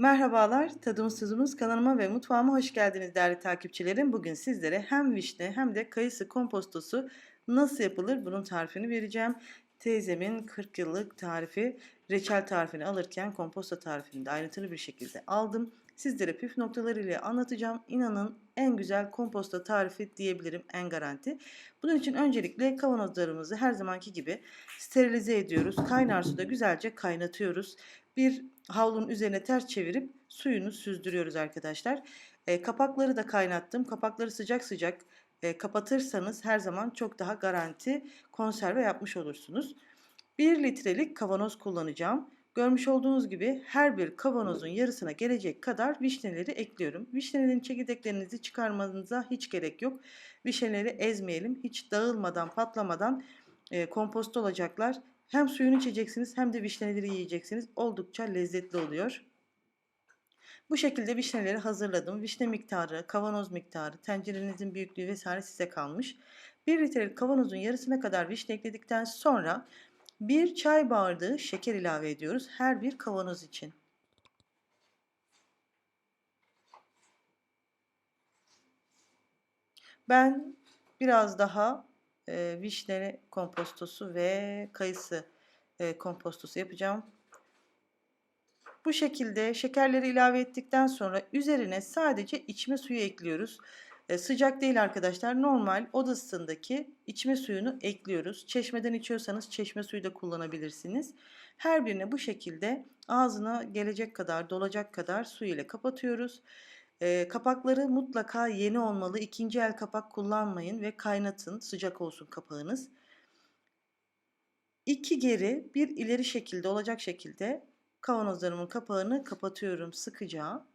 Merhabalar, tadımız tuzumuz kanalıma ve mutfağıma hoş geldiniz değerli takipçilerim. Bugün sizlere hem vişne hem de kayısı kompostosu nasıl yapılır bunun tarifini vereceğim. Teyzemin 40 yıllık tarifi, reçel tarifini alırken komposto tarifini de ayrıntılı bir şekilde aldım. Sizlere püf noktalarıyla anlatacağım. İnanın en güzel komposto tarifi diyebilirim, en garanti. Bunun için öncelikle kavanozlarımızı her zamanki gibi sterilize ediyoruz. Kaynar suda güzelce kaynatıyoruz. Bir havlunun üzerine ters çevirip suyunu süzdürüyoruz arkadaşlar. E, kapakları da kaynattım. Kapakları sıcak sıcak e, kapatırsanız her zaman çok daha garanti konserve yapmış olursunuz. 1 litrelik kavanoz kullanacağım. Görmüş olduğunuz gibi her bir kavanozun yarısına gelecek kadar vişneleri ekliyorum. Vişnelerin çekirdeklerinizi çıkarmanıza hiç gerek yok. Vişneleri ezmeyelim. Hiç dağılmadan, patlamadan e, kompost olacaklar. Hem suyunu içeceksiniz hem de vişneleri yiyeceksiniz. Oldukça lezzetli oluyor. Bu şekilde vişneleri hazırladım. Vişne miktarı, kavanoz miktarı, tencerenizin büyüklüğü vesaire size kalmış. 1 litrelik kavanozun yarısına kadar vişne ekledikten sonra 1 çay bardağı şeker ilave ediyoruz her bir kavanoz için. Ben biraz daha e, vişne kompostosu ve kayısı e, kompostosu yapacağım. Bu şekilde şekerleri ilave ettikten sonra üzerine sadece içme suyu ekliyoruz. E, sıcak değil arkadaşlar. Normal oda ısısındaki içme suyunu ekliyoruz. Çeşmeden içiyorsanız çeşme suyu da kullanabilirsiniz. Her birine bu şekilde ağzına gelecek kadar, dolacak kadar su ile kapatıyoruz. E, kapakları mutlaka yeni olmalı. İkinci el kapak kullanmayın ve kaynatın. Sıcak olsun kapağınız. İki geri, bir ileri şekilde olacak şekilde kavanozlarımın kapağını kapatıyorum sıkıca.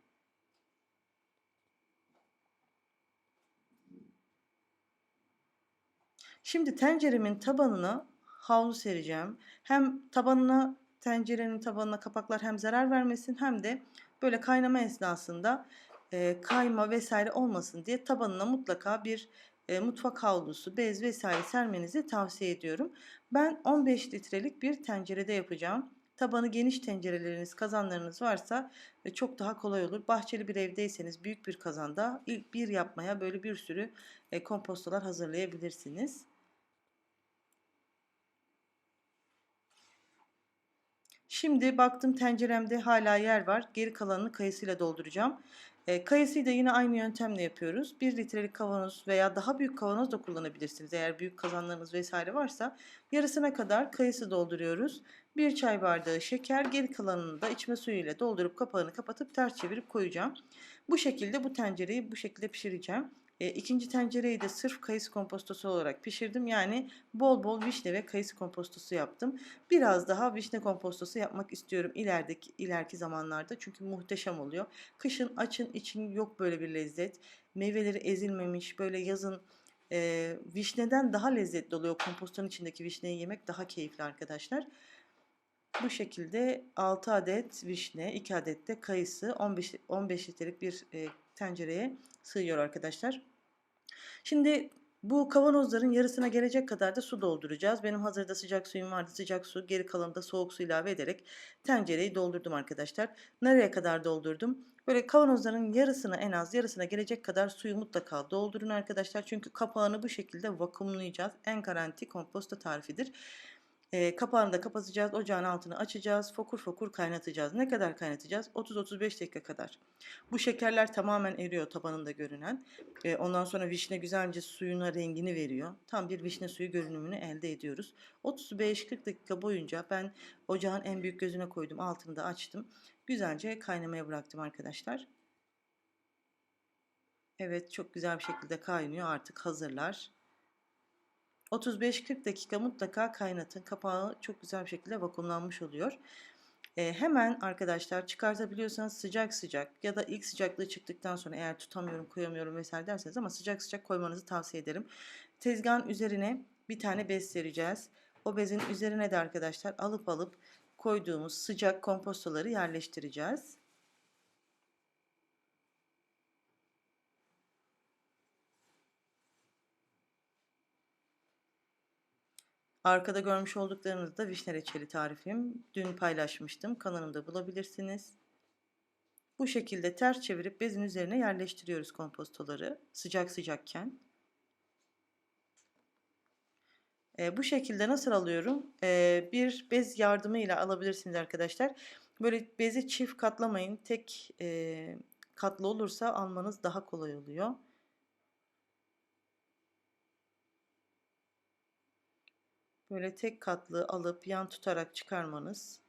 Şimdi tenceremin tabanına havlu sereceğim. Hem tabanına tencerenin tabanına kapaklar hem zarar vermesin hem de böyle kaynama esnasında kayma vesaire olmasın diye tabanına mutlaka bir e, mutfak havlusu, bez vesaire sermenizi tavsiye ediyorum. Ben 15 litrelik bir tencerede yapacağım. Tabanı geniş tencereleriniz, kazanlarınız varsa e, çok daha kolay olur. Bahçeli bir evdeyseniz büyük bir kazanda ilk bir yapmaya böyle bir sürü e, kompostolar hazırlayabilirsiniz. Şimdi baktım tenceremde hala yer var. Geri kalanını kayısıyla dolduracağım. E, kayısıyı da yine aynı yöntemle yapıyoruz. 1 litrelik kavanoz veya daha büyük kavanoz da kullanabilirsiniz. Eğer büyük kazanlarınız vesaire varsa yarısına kadar kayısı dolduruyoruz. 1 çay bardağı şeker, geri kalanını da içme suyu ile doldurup kapağını kapatıp ters çevirip koyacağım. Bu şekilde bu tencereyi bu şekilde pişireceğim. E, ikinci tencereyi de sırf kayısı kompostosu olarak pişirdim. Yani bol bol vişne ve kayısı kompostosu yaptım. Biraz daha vişne kompostosu yapmak istiyorum ilerideki ileriki zamanlarda. Çünkü muhteşem oluyor. Kışın açın için yok böyle bir lezzet. Meyveleri ezilmemiş böyle yazın e, vişneden daha lezzetli oluyor. Kompostun içindeki vişneyi yemek daha keyifli arkadaşlar. Bu şekilde 6 adet vişne, 2 adet de kayısı 15, 15 litrelik bir e, tencereye sığıyor arkadaşlar. Şimdi bu kavanozların yarısına gelecek kadar da su dolduracağız. Benim hazırda sıcak suyum vardı. Sıcak su, geri kalanı da soğuk su ilave ederek tencereyi doldurdum arkadaşlar. Nereye kadar doldurdum? Böyle kavanozların yarısına en az yarısına gelecek kadar suyu mutlaka doldurun arkadaşlar. Çünkü kapağını bu şekilde vakumlayacağız. En garanti komposto tarifidir. E, kapağını da kapatacağız. Ocağın altını açacağız. Fokur fokur kaynatacağız. Ne kadar kaynatacağız? 30-35 dakika kadar. Bu şekerler tamamen eriyor tabanında görünen. E, ondan sonra vişne güzelce suyuna rengini veriyor. Tam bir vişne suyu görünümünü elde ediyoruz. 35-40 dakika boyunca ben ocağın en büyük gözüne koydum. Altını da açtım. Güzelce kaynamaya bıraktım arkadaşlar. Evet çok güzel bir şekilde kaynıyor. Artık hazırlar. 35-40 dakika mutlaka kaynatın. Kapağı çok güzel bir şekilde vakumlanmış oluyor. E, hemen arkadaşlar çıkartabiliyorsanız sıcak sıcak ya da ilk sıcaklığı çıktıktan sonra eğer tutamıyorum koyamıyorum vesaire derseniz ama sıcak sıcak koymanızı tavsiye ederim. Tezgahın üzerine bir tane bez sereceğiz. O bezin üzerine de arkadaşlar alıp alıp koyduğumuz sıcak kompostoları yerleştireceğiz. Arkada görmüş olduklarınız da vişne reçeli tarifim. Dün paylaşmıştım. Kanalımda bulabilirsiniz. Bu şekilde ters çevirip bezin üzerine yerleştiriyoruz kompostoları sıcak sıcakken. E, bu şekilde nasıl alıyorum? E, bir bez yardımıyla alabilirsiniz arkadaşlar. Böyle bezi çift katlamayın. Tek e, katlı olursa almanız daha kolay oluyor. Böyle tek katlı alıp yan tutarak çıkarmanız.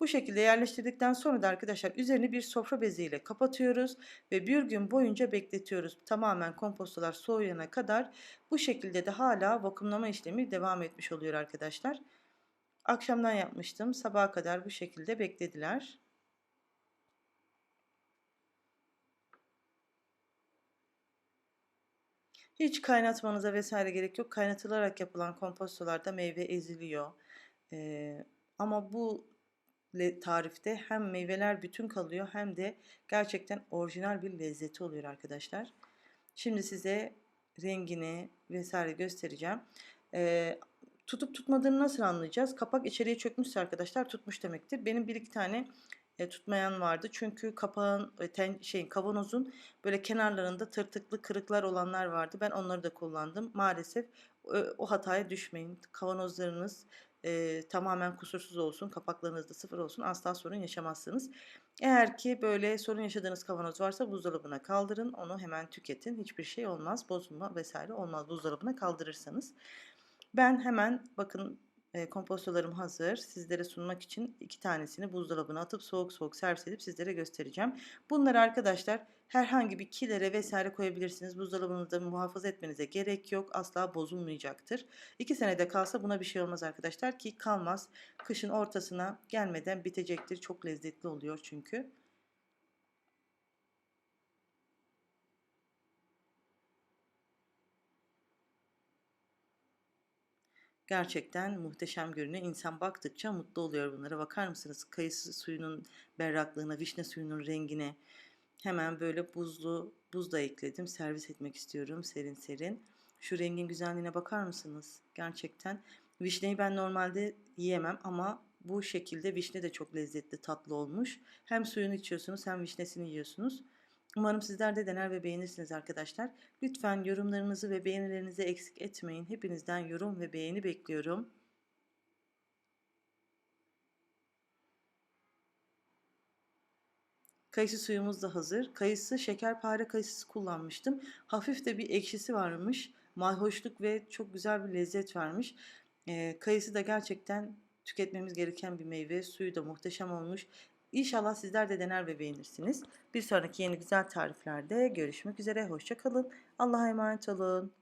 Bu şekilde yerleştirdikten sonra da arkadaşlar üzerini bir sofra beziyle kapatıyoruz ve bir gün boyunca bekletiyoruz. Tamamen kompostolar soğuyana kadar bu şekilde de hala vakumlama işlemi devam etmiş oluyor arkadaşlar. Akşamdan yapmıştım. Sabaha kadar bu şekilde beklediler. Hiç kaynatmanıza vesaire gerek yok. Kaynatılarak yapılan kompostolarda meyve eziliyor. Ee, ama bu tarifte hem meyveler bütün kalıyor hem de gerçekten orijinal bir lezzeti oluyor arkadaşlar. Şimdi size rengini vesaire göstereceğim. Ee, tutup tutmadığını nasıl anlayacağız? Kapak içeriye çökmüşse arkadaşlar tutmuş demektir. Benim bir iki tane e, tutmayan vardı. Çünkü kapağın e, ten, şeyin kavanozun böyle kenarlarında tırtıklı kırıklar olanlar vardı. Ben onları da kullandım. Maalesef o, o hataya düşmeyin. Kavanozlarınız e, tamamen kusursuz olsun, kapaklarınız da sıfır olsun asla sorun yaşamazsınız. Eğer ki böyle sorun yaşadığınız kavanoz varsa buzdolabına kaldırın, onu hemen tüketin. Hiçbir şey olmaz, bozulma vesaire olmaz buzdolabına kaldırırsanız. Ben hemen bakın e, kompostolarım hazır. Sizlere sunmak için iki tanesini buzdolabına atıp soğuk soğuk servis edip sizlere göstereceğim. Bunları arkadaşlar herhangi bir kilere vesaire koyabilirsiniz. Buzdolabınızda muhafaza etmenize gerek yok. Asla bozulmayacaktır. İki senede kalsa buna bir şey olmaz arkadaşlar ki kalmaz. Kışın ortasına gelmeden bitecektir. Çok lezzetli oluyor çünkü. Gerçekten muhteşem görünüyor. İnsan baktıkça mutlu oluyor bunlara. Bakar mısınız? Kayısı suyunun berraklığına, vişne suyunun rengine. Hemen böyle buzlu buz da ekledim. Servis etmek istiyorum serin serin. Şu rengin güzelliğine bakar mısınız? Gerçekten. Vişneyi ben normalde yiyemem ama bu şekilde vişne de çok lezzetli, tatlı olmuş. Hem suyunu içiyorsunuz hem vişnesini yiyorsunuz. Umarım sizler de dener ve beğenirsiniz arkadaşlar. Lütfen yorumlarınızı ve beğenilerinizi eksik etmeyin. Hepinizden yorum ve beğeni bekliyorum. Kayısı suyumuz da hazır. Kayısı şekerpare kayısısı kullanmıştım. Hafif de bir ekşisi varmış. Mayhoşluk ve çok güzel bir lezzet vermiş. Ee, kayısı da gerçekten tüketmemiz gereken bir meyve. Suyu da muhteşem olmuş. İnşallah sizler de dener ve beğenirsiniz. Bir sonraki yeni güzel tariflerde görüşmek üzere. Hoşçakalın. Allah'a emanet olun.